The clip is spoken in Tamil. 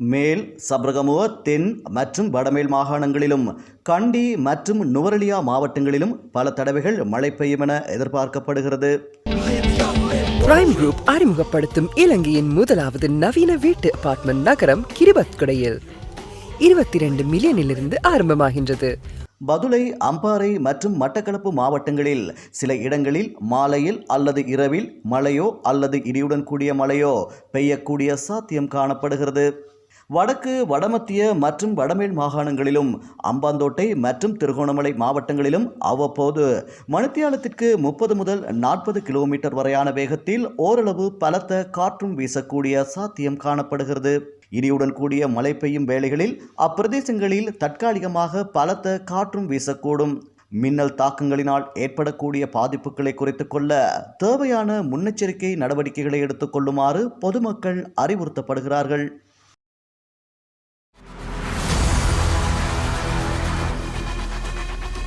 மேல் சப்ரகமுவ தென் மற்றும் வடமேல் மாகாணங்களிலும் கண்டி மற்றும் நுவரெலியா மாவட்டங்களிலும் பல தடவைகள் மழை பெய்யும் என எதிர்பார்க்கப்படுகிறது. பிரைம் குரூப் அறிமுகப்படுத்தும் இலங்கையின் முதலாவது நவீன வீட்டு அபார்ட்மெண்ட் நகரம் கிரிபத்குடையில். இருபத்தி ரெண்டு மில்லியனிலிருந்து ஆரம்பமாகின்றது. பதுளை அம்பாறை மற்றும் மட்டக்களப்பு மாவட்டங்களில் சில இடங்களில் மாலையில் அல்லது இரவில் மழையோ அல்லது இடியுடன் கூடிய மழையோ பெய்யக்கூடிய சாத்தியம் காணப்படுகிறது. வடக்கு வடமத்திய மற்றும் வடமேல் மாகாணங்களிலும் அம்பாந்தோட்டை மற்றும் திருகோணமலை மாவட்டங்களிலும் அவ்வப்போது மணித்தியாலத்திற்கு முப்பது முதல் நாற்பது கிலோமீட்டர் வரையான வேகத்தில் ஓரளவு பலத்த காற்றும் வீசக்கூடிய சாத்தியம் காணப்படுகிறது. இடியுடன் கூடிய மழை பெய்யும் வேளைகளில் அப்பிரதேசங்களில் தற்காலிகமாக பலத்த காற்றும் வீசக்கூடும். மின்னல் தாக்கங்களினால் ஏற்படக்கூடிய பாதிப்புகளை குறைத்து கொள்ள தேவையான முன்னெச்சரிக்கை நடவடிக்கைகளை எடுத்துக்கொள்ளுமாறு பொதுமக்கள் அறிவுறுத்தப்படுகிறார்கள்.